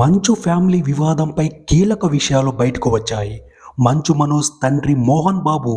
మంచు ఫ్యామిలీ వివాదంపై కీలక విషయాలు బయటకు వచ్చాయి. మంచు మనోజ్ తండ్రి మోహన్ బాబు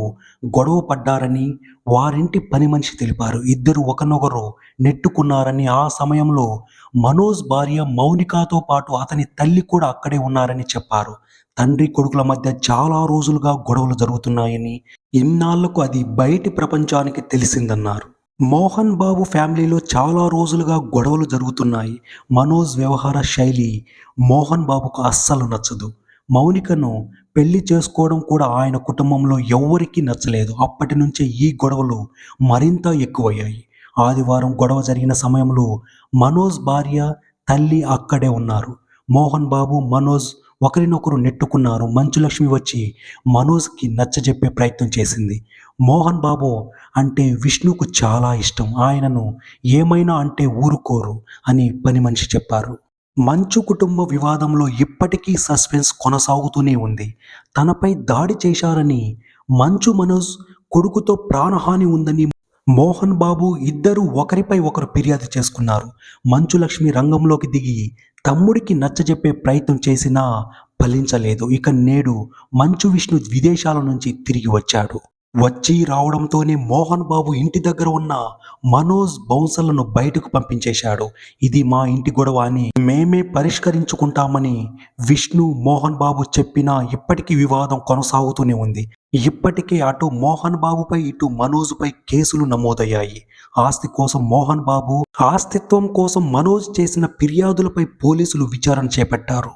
గొడవ పడ్డారని వారింటి పని మనిషి తెలిపారు. ఇద్దరు ఒకనొకరు నెట్టుకున్నారని ఆ సమయంలో మనోజ్ భార్య మౌనికాతో పాటు అతని తల్లి కూడా అక్కడే ఉన్నారని చెప్పారు. తండ్రి కొడుకుల మధ్య చాలా రోజులుగా గొడవలు జరుగుతున్నాయని ఇన్నాళ్ళకు అది బయటి ప్రపంచానికి తెలిసిందన్నారు. మోహన్ బాబు ఫ్యామిలీలో చాలా రోజులుగా గొడవలు జరుగుతున్నాయి. మనోజ్ వ్యవహార శైలి మోహన్ బాబుకు అస్సలు నచ్చదు. మౌనికను పెళ్ళి చేసుకోవడం కూడా ఆయన కుటుంబంలో ఎవ్వరికీ నచ్చలేదు. అప్పటి నుంచే ఈ గొడవలు మరింత ఎక్కువయ్యాయి. ఆదివారం గొడవ జరిగిన సమయంలో మనోజ్ భార్య తల్లి అక్కడే ఉన్నారు. మోహన్ బాబు మనోజ్ ఒకరినొకరు నెట్టుకున్నారు. మంచులక్ష్మి వచ్చి మనోజ్కి నచ్చజెప్పే ప్రయత్నం చేసింది. మోహన్ బాబు అంటే విష్ణుకు చాలా ఇష్టం. ఆయనను ఏమైనా అంటే ఊరుకోరు అని పని మనిషి చెప్పారు. మంచు కుటుంబ వివాదంలో ఇప్పటికీ సస్పెన్స్ కొనసాగుతూనే ఉంది. తనపై దాడి చేశారని మంచు మనోజ్ కొడుకుతో ప్రాణహాని ఉందని మోహన్ బాబు ఇద్దరు ఒకరిపై ఒకరు ఫిర్యాదు చేసుకున్నారు. మంచు లక్ష్మి రంగంలోకి దిగి తమ్ముడికి నచ్చజెప్పే ప్రయత్నం చేసినా ఫలించలేదు. ఇక నేడు మంచు విష్ణు విదేశాల నుంచి తిరిగి వచ్చాడు. వచ్చి రావడంతోనే మోహన్ బాబు ఇంటి దగ్గర ఉన్న మనోజ్ బౌన్సర్లను బయటకు పంపించేశాడు. ఇది మా ఇంటి గొడవ అని మేమే పరిష్కరించుకుంటామని విష్ణు మోహన్ బాబు చెప్పినా ఇప్పటికీ వివాదం కొనసాగుతూనే ఉంది. ఇప్పటికే అటు మోహన్ బాబుపై ఇటు మనోజ్పై కేసులు నమోదయ్యాయి. ఆస్తి కోసం మోహన్ బాబు ఆస్తిత్వం కోసం మనోజ్ చేసిన ఫిర్యాదులపై పోలీసులు విచారణ చేపట్టారు.